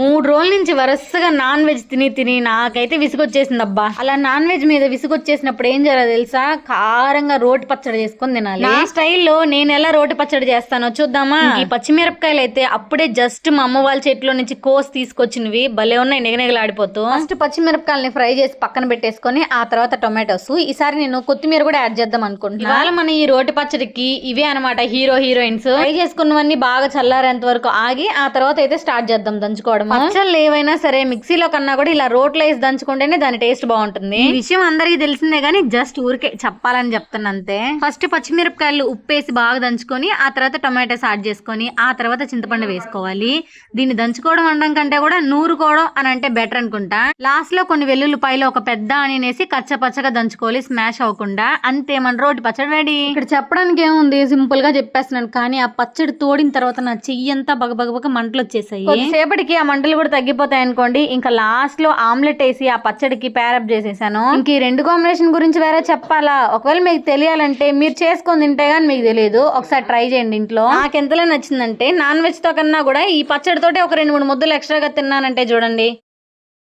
mon మూడు రోజుల నుంచి వరుసగా నాన్ వెజ్ తిని తిని నాకైతే విసుగొచ్చేసింది అబ్బా అలా నాన్ వెజ్ మీద విసుగొచ్చేసినప్పుడు ఏం చేయాలో తెలుసా? కారంగా రోటి పచ్చడి చేసుకొని తినాలి. నా స్టైల్లో నేను ఎలా రోటి పచ్చడి చేస్తానో చూద్దామా? ఈ పచ్చిమిరపకాయలు అయితే అప్పుడే జస్ట్ మా అమ్మ వాళ్ళ చెట్లో నుంచి కోసి తీసుకొచ్చినవి భలే ఉన్నాయి నిగనిగలాడిపోతూ. ఫస్ట్ పచ్చిమిరపకాయలని ఫ్రై చేసి పక్కన పెట్టేసుకొని ఆ తర్వాత టొమాటోస్. ఈసారి నేను కొత్తిమీర కూడా యాడ్ చేద్దాం అనుకుంటున్నా. ఇవాళ మన ఈ రోటి పచ్చడికి ఇవే అనమాట హీరో హీరోయిన్స్. ఫ్రై చేసుకున్నవన్నీ బాగా చల్లారేంత వరకు ఆగి ఆ తర్వాత అయితే స్టార్ట్ చేద్దాం దంచుకోవడం పచ్చళ్ళు ఏవైనా సరే మిక్సీలో కన్నా కూడా ఇలా రోట్లో వేసి దంచుకుంటేనే దాని టేస్ట్ బాగుంటుంది. ఈ విషయం అందరికీ తెలిసిందే కానీ జస్ట్ ఊరికే చెప్పాలని చెప్తున్నా అంతే ఫస్ట్ పచ్చిమిరపకాయలు ఉప్పేసి బాగా దంచుకొని ఆ తర్వాత టొమాటోస్ యాడ్ చేసుకొని ఆ తర్వాత చింతపండు వేసుకోవాలి. దీన్ని దంచుకోవడం అనడం కంటే కూడా నూరుకోవడం అని అంటే బెటర్ అనుకుంటా. లాస్ట్లో కొన్ని వెల్లుల్లిపాయలు ఒక పెద్ద ఆనియన్ వేసి కచ్చ పచ్చగా దంచుకోవాలి స్మాష్ అవ్వకుండా. అంతే మన రోటి పచ్చడి రెడీ ఇక్కడ చెప్పడానికి ఏముంది? సింపుల్గా చెప్పేస్తున్నాను. కానీ ఆ పచ్చడి తోడిన తర్వాత నా చెయ్యి అంతా బగబగబగ మంటలు వచ్చేసాయి. కొద్దిసేపటికి ఆ మంటలు కూడా తగ్గిపోతాయి అనుకోండి. ఇంకా లాస్ట్లో ఆమ్లెట్ వేసి ఆ పచ్చడికి ప్యారప్ చేసేసాను. ఇంక ఈ రెండు కాంబినేషన్ గురించి వేరే చెప్పాలా? ఒకవేళ మీకు తెలియాలంటే మీరు చేసుకొని తింటే గానీ మీకు తెలియదు ఒకసారి ట్రై చేయండి ఇంట్లో. నాకు ఎంతలో నచ్చిందంటే నాన్ వెజ్తో కన్నా కూడా ఈ పచ్చడితోటే ఒక రెండు మూడు ముద్దలు ఎక్స్ట్రాగా తిన్నానంటే చూడండి.